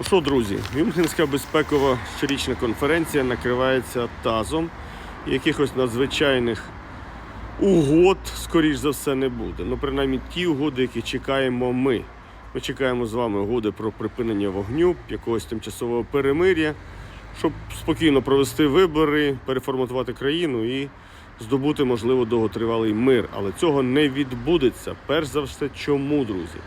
Ну що, друзі, Мюнхенська безпекова щорічна конференція накривається тазом. Якихось надзвичайних угод, скоріш за все, не буде. Ну, принаймні ті угоди, які чекаємо ми. Ми чекаємо з вами угоди про припинення вогню, якогось тимчасового перемир'я, щоб спокійно провести вибори, переформатувати країну і здобути, можливо, довготривалий мир. Але цього не відбудеться. Перш за все, чому, друзі?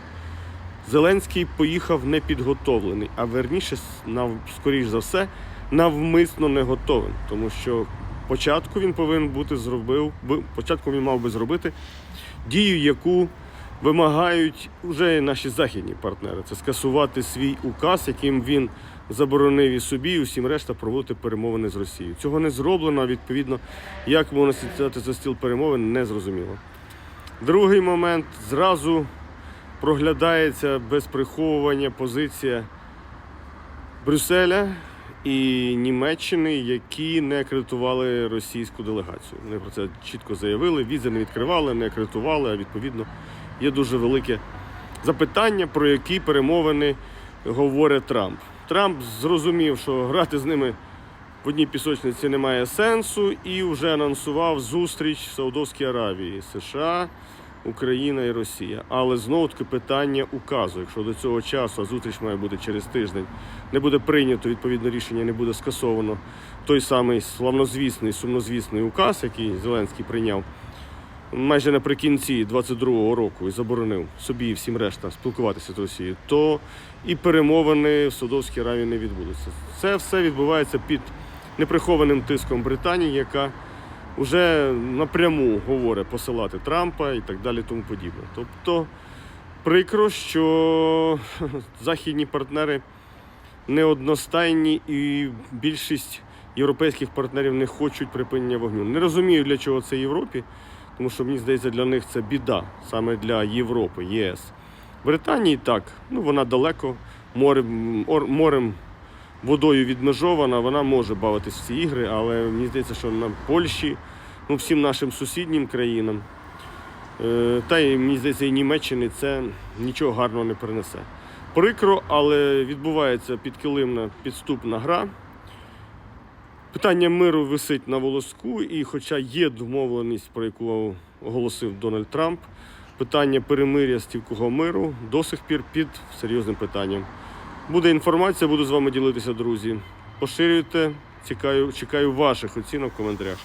Зеленський поїхав непідготовлений, а верніше, нав- скоріш за все, навмисно не готовий. Тому що початку він повинен бути зробив, би- початку він мав би зробити дію, яку вимагають вже наші західні партнери. Це скасувати свій указ, яким він заборонив і собі, і усім решта проводити перемовини з Росією. Цього не зроблено, а відповідно, як можна сідати за стіл перемовин, не зрозуміло. Другий момент зразу проглядається без приховування позиція Брюсселя і Німеччини, які не акредитували російську делегацію. Вони про це чітко заявили. Візи не відкривали, не акредитували, а відповідно є дуже велике запитання, про які перемовини говорить Трамп. Трамп зрозумів, що грати з ними в одній пісочниці немає сенсу, і вже анонсував зустріч в Саудовській Аравії США. Україна і Росія. Але знову таки питання указу. Якщо до цього часу, а зустріч має бути через тиждень, не буде прийнято відповідне рішення, не буде скасовано той самий славнозвісний, сумнозвісний указ, який Зеленський прийняв майже наприкінці 22-го року і заборонив собі і всім решта спілкуватися з Росією, то і перемовини в Саудовській Аравії не відбудуться. Це все відбувається під неприхованим тиском Британії, яка вже напряму говорить посилати Трампа і так далі, тому подібне. Тобто прикро, що західні партнери неодностайні і більшість європейських партнерів не хочуть припинення вогню. Не розумію, для чого це Європі, тому що мені здається, для них це біда саме для Європи, ЄС. Британії так, ну вона далеко, морем, морем водою відмежована, вона може бавитись в ці ігри, але мені здається, що на Польщі, ну всім нашим сусіднім країнам, е, та й мені здається, і Німеччини це нічого гарного не принесе. Прикро, але відбувається підкилимна підступна гра. Питання миру висить на волоску, і хоча є домовленість, про яку оголосив Дональд Трамп, питання перемир'я стівкого миру до сих пір під серйозним питанням. Буде інформація, буду з вами ділитися, друзі. Поширюйте, чекаю, чекаю ваших оцінок в коментарях.